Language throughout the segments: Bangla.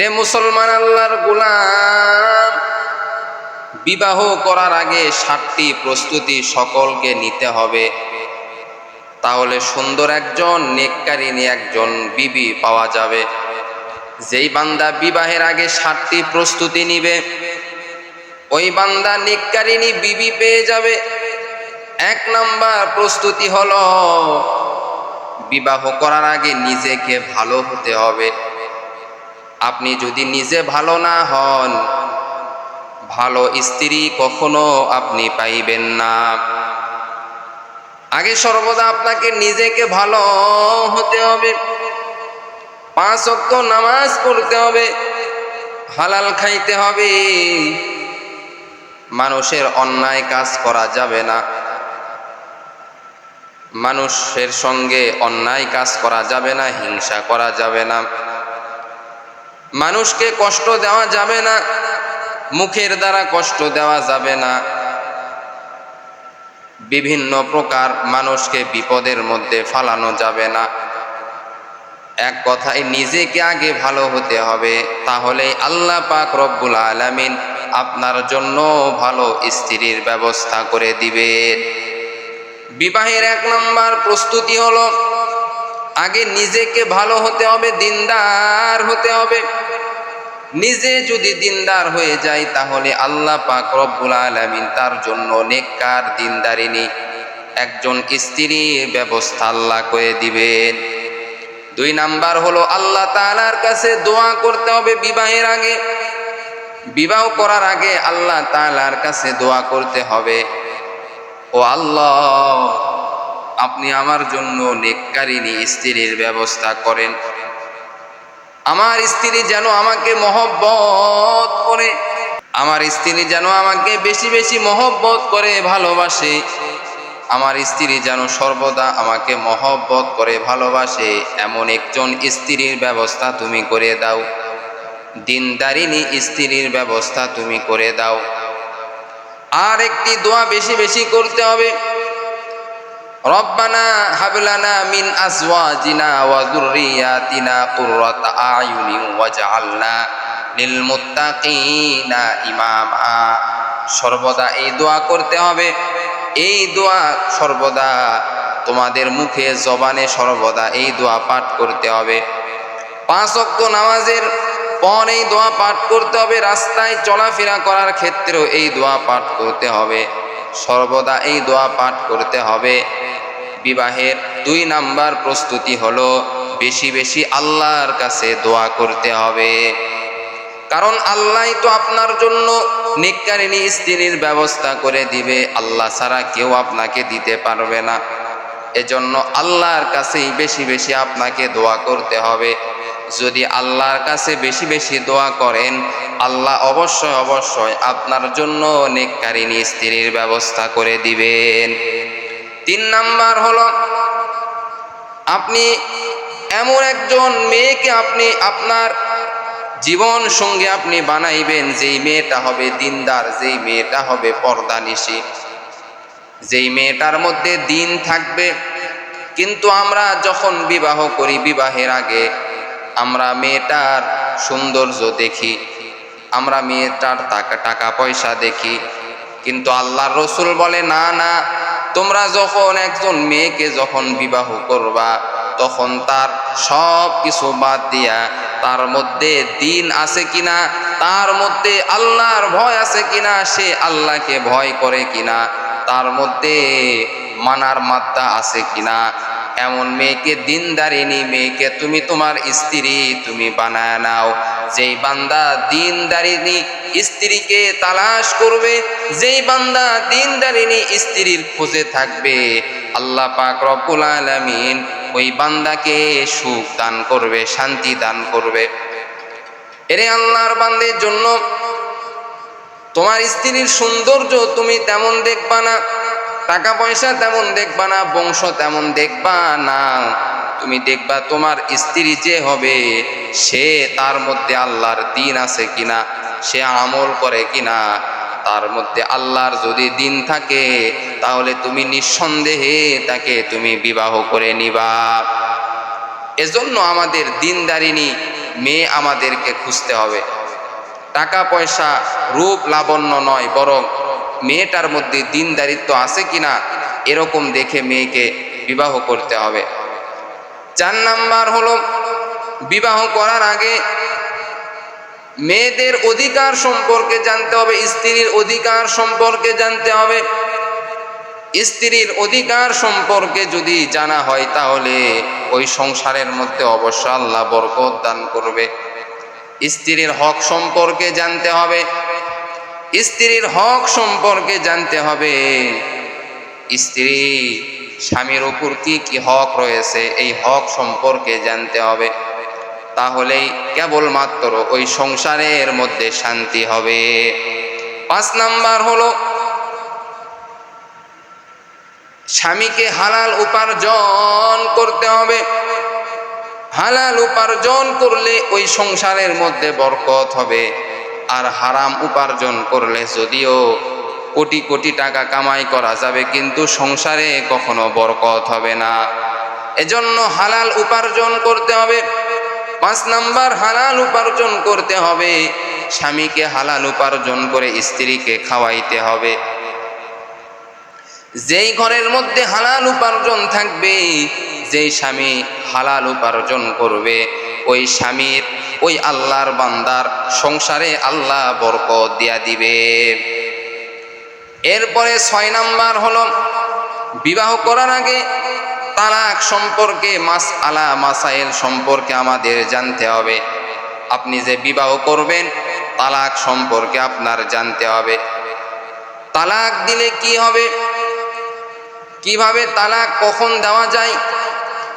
রে মুসলমান আল্লাহর গোলাম। বিবাহ করার আগে সাতটি প্রস্তুতি সকলকে নিতে হবে। তাহলে সুন্দর একজন নেককারিনী একজন বিবি পাওয়া যাবে। যেই বান্দা বিবাহের আগে সাতটি প্রস্তুতি নিবে, ওই বান্দা নেককারিনী বিবি পেয়ে যাবে। এক নাম্বার প্রস্তুতি হলো, বিবাহ করার আগে নিজেকে ভালো হতে হবে। আপনি যদি নিজে ভালো না হন, ভালো স্ত্রী কখনো আপনি পাইবেন না। আগে সর্বদা আপনাকে নিজেকে ভালো হতে হবে। পাঁচ অক্ত নামাজ পড়তে হবে, হালাল খাইতে হবে। মানুষের অন্যায় কাজ করা যাবে না। মানুষের সঙ্গে অন্যায় কাজ করা যাবে না, হিংসা করা যাবে না। মানুষকে কষ্ট দেওয়া যাবে না, মুখের দ্বারা কষ্ট দেওয়া যাবে না। বিভিন্ন প্রকার মানুষকে বিপদের মধ্যে ফালানো যাবে না। এক কথায় নিজেকে আগে ভালো হতে হবে, তাহলে আল্লাহ পাক রব্বুল আলামিন আপনার জন্য ভালো স্ত্রীর ব্যবস্থা করে দিবেন। বিবাহের এক নম্বর প্রস্তুতি হলো আগে নিজেকে ভালো হতে হবে, দিনদার হতে হবে। নিজে যদি দিনদার হয়ে যায়, তাহলে আল্লাহ পাক রব্বুল আলামিন তার জন্য নেককার দিনদারিনী, একজন স্ত্রীর ব্যবস্থা আল্লাহ করে দিবেন। দুই নাম্বার হলো, আল্লাহ তাআলার কাছে দোয়া করতে হবে বিবাহের আগে। বিবাহ করার আগে আল্লাহ তাআলার কাছে দোয়া করতে হবে। ও আল্লাহ আপনি আমার জন্য নেককারিনী স্ত্রীর ব্যবস্থা করেন। আমার স্ত্রী যেন আমাকে মহব্বত করে, আমার স্ত্রী যেন আমাকে বেশি বেশি মহব্বত করে, ভালোবাসে। আমার স্ত্রী যেন সর্বদা আমাকে মহব্বত করে, ভালোবাসে। এমন একজন স্ত্রীর ব্যবস্থা তুমি করে দাও। দিনদারিনী স্ত্রীর ব্যবস্থা তুমি করে দাও। আর একটি দোয়া বেশি বেশি করতে হবে। রব্বানা মিন ওয়া সর্বদা এই দোয়া করতে হবে। এই দোয়া সর্বদা তোমাদের মুখে, জবানে সর্বদা এই দোয়া পাঠ করতে হবে। পাঁচ অক্ত নামাজের পর এই দোয়া পাঠ করতে হবে। রাস্তায় চলাফেরা করার ক্ষেত্রেও এই দোয়া পাঠ করতে হবে। সর্বদা এই দোয়া পাঠ করতে হবে। বিবাহের দুই নাম্বার প্রস্তুতি হলো বেশি বেশি আল্লাহর কাছে দোয়া করতে হবে। কারণ আল্লাহ তো আপনার জন্য নিকারিনী স্ত্রীর ব্যবস্থা করে দিবে, আল্লাহ ছাড়া কেউ আপনাকে দিতে পারবে না। এজন্য আল্লাহর কাছেই বেশি বেশি আপনাকে দোয়া করতে হবে। যদি আল্লাহর কাছে বেশি বেশি দোয়া করেন, আল্লাহ অবশ্যই অবশ্যই আপনার জন্য নেককারিনী স্ত্রীর ব্যবস্থা করে দিবেন। তিন নাম্বার হলো, আপনি এমন একজন মেয়েকে আপনি আপনার জীবন সঙ্গে আপনি বানাইবেন, যেই মেয়েটা হবে দিনদার, যেই মেয়েটা হবে পর্দানিশী। যেই মেয়েটার মধ্যে দিন থাকবে, কিন্তু আমরা যখন বিবাহ করি বিবাহের আগে, আমরা মেয়েটার সৌন্দর্য দেখি, আমরা মেয়েটার টাকা টাকা পয়সা দেখি, কিন্তু আল্লাহর রসুল বলে, না না তোমরা যখন একজন মেয়েকে যখন বিবাহ করবা, তখন তার সব কিছু বাদ দিয়া তার মধ্যে দিন আছে কিনা, তার মধ্যে আল্লাহর ভয় আছে কিনা, সে আল্লাহকে ভয় করে কিনা, তার মধ্যে মানার মাত্রা আছে কিনা এমন মেয়েকে দিনদারিনী মেয়েকে তুমি তোমার স্ত্রী তুমি বানায় নাও। যেই বান্দা দিনদারিনী স্ত্রীকে তালাশ করবে, যেই বান্দা দিনদারিনী স্ত্রীর খোঁজে থাকবে, আল্লাহ পাক রব্বুল আলামিন ওই বান্দাকে সুখ দান করবে, শান্তি দান করবে। এরে আল্লাহর বান্দের জন্য তোমার স্ত্রীর সৌন্দর্য তুমি তেমন দেখবা না। টাকা পয়সা তেমন দেখবা না, বংশ তেমন দেখবা না। তুমি দেখবা তোমার স্ত্রী যে হবে, সে তার মধ্যে আল্লাহর দিন আছে কিনা, সে আমল করে কিনা, তার মধ্যে আল্লাহর যদি দিন থাকে, তাহলে তুমি নিঃসন্দেহে তাকে তুমি বিবাহ করে নিবা। এজন্য আমাদের দিনদারিনী মেয়ে আমাদেরকে খুঁজতে হবে। টাকা পয়সা রূপ লাবণ্য নয়, বরং মেয়েটার মধ্যে দিনদারিত্ব আছে কিনা এরকম দেখে মেয়েকে বিবাহ করতে হবে। চার নাম্বার হলো, বিবাহ করার আগে মেয়েদের অধিকার সম্পর্কে জানতে হবে, স্ত্রীর অধিকার সম্পর্কে জানতে হবে। স্ত্রীর অধিকার সম্পর্কে যদি জানা হয় তাহলে ওই সংসারের মধ্যে অবশ্য আল্লাহ বরকত দান করবে। স্ত্রীর হক সম্পর্কে জানতে হবে স্ত্রীর হক সম্পর্কে জানতে হবে। স্ত্রী স্বামীর উপর কি কি হক রয়েছে, এই হক সম্পর্কে জানতে হবে। তাহলেই কেবলমাত্র ওই সংসারের মধ্যে শান্তি হবে। পাঁচ নাম্বার হলো, স্বামীকে হালাল উপার্জন করতে হবে। হালাল উপার্জন করলে ওই সংসারের মধ্যে বরকত হবে। আর হারাম উপার্জন করলে যদিও কোটি কোটি টাকা কামাই করা যাবে, কিন্তু সংসারে কখনো বরকত হবে না। এজন্য হালাল উপার্জন করতে হবে। পাঁচ নাম্বার, হালাল উপার্জন করতে হবে। স্বামীকে হালাল উপার্জন করে স্ত্রীকে খাওয়াইতে হবে। যেই ঘরের মধ্যে হালাল উপার্জন থাকবে, যেই স্বামী হালাল উপার্জন করবে ওই স্বামীর, ওই আল্লাহর বান্দার সংসারে আল্লাহ বরকত দিয়া দিবে। এরপরে ছয় নাম্বার হলো, বিবাহ করার আগে তালাক সম্পর্কে মাস আলা মাসাইল সম্পর্কে আমাদের জানতে হবে। আপনি যে বিবাহ করবেন, তালাক সম্পর্কে আপনার জানতে হবে। তালাক দিলে কি হবে? কীভাবে তালাক, কখন দেওয়া যায়?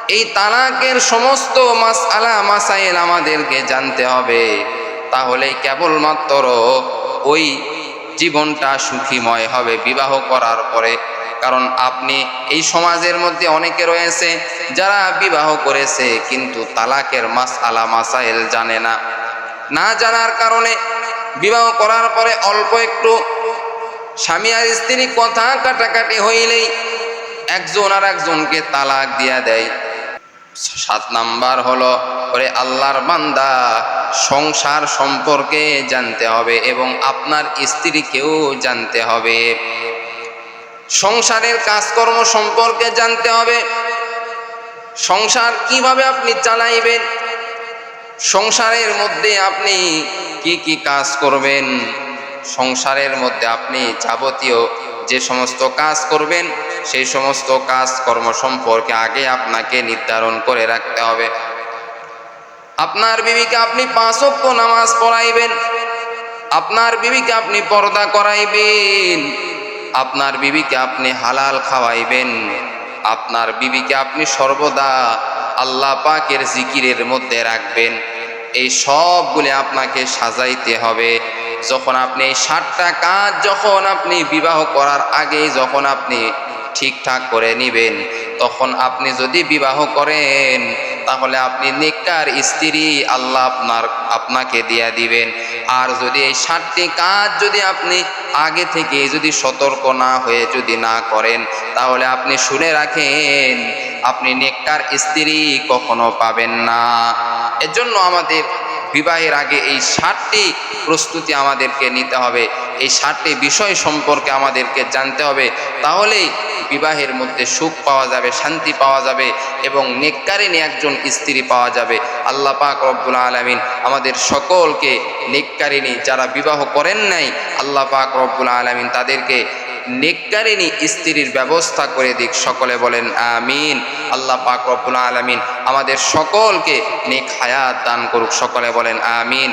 এই তালাকের সমস্ত মাস আলা মাসাইল আমাদেরকে জানতে হবে। তাহলে কেবলমাত্র ওই জীবনটা সুখীময় হবে বিবাহ করার পরে। কারণ আপনি এই সমাজের মধ্যে অনেকে রয়েছে যারা বিবাহ করেছে কিন্তু তালাকের মাস আলা মাসাইল জানে না। না জানার কারণে বিবাহ করার পরে অল্প একটু স্বামী আর স্ত্রী কথা কাটাকাটি হইলেই একজন আর একজনকে তালাক দিয়া দেয়। সাত নাম্বার হলো করে আল্লাহর বান্দা, সংসার সম্পর্কে জানতে হবে এবং আপনার স্ত্রীকেও জানতে হবে। সংসারের কাজকর্ম সম্পর্কে জানতে হবে। সংসার কীভাবে আপনি চালাইবেন? সংসারের মধ্যে আপনি কি কি কাজ করবেন? সংসারের মধ্যে আপনি যাবতীয় যে সমস্ত কাজ করবেন, সেই সমস্ত কাজ কর্ম সম্পর্কে আগে আপনাকে নির্ধারণ করে রাখতে হবে। আপনার বিবিকে আপনি পাঁচ নামাজ পড়াইবেন। আপনার বিবিকে আপনি পর্দা করাইবেন। আপনার বিবিকে আপনি হালাল খাওয়াইবেন। আপনার বিবিকে আপনি সর্বদা আল্লাহ পাকের জিকিরের মধ্যে রাখবেন। এই সবগুলি আপনাকে সাজাইতে হবে। যখন আপনি ষাটটা কাজ যখন আপনি বিবাহ করার আগেই যখন আপনি ঠিকঠাক করে নিবেন, তখন আপনি যদি বিবাহ করেন, তাহলে আপনি নিকার স্ত্রী আল্লাহ আপনার, আপনাকে দিয়া দিবেন। আর যদি এই ষাটটি কাজ যদি আপনি আগে থেকে যদি সতর্ক না হয়ে যদি না করেন, তাহলে আপনি শুনে রাখেন, আপনি নেককার স্ত্রী কখনো পাবেন না। এজন্য আমাদের বিবাহের আগে এই ষাটটি প্রস্তুতি আমাদেরকে নিতে হবে। এই ষাটটি বিষয় সম্পর্কে আমাদেরকে জানতে হবে। তাহলেই বিবাহের মধ্যে সুখ পাওয়া যাবে, শান্তি পাওয়া যাবে এবং নেককারিনী একজন স্ত্রী পাওয়া যাবে। আল্লাহ পাক রব্বুল আলমিন আমাদের সকলকে নেককারিনী যারা বিবাহ করেন নাই, আল্লাহ পাক রব্বুল আলমিন তাদেরকে নেককারিনী স্ত্রীর ব্যবস্থা করে দিক। সকলে বলেন, আমিন। আল্লাহ পাক রব্বুল আলমিন আমাদের সকলকে নেক হায়াত দান করুক। সকলে বলেন, আমিন।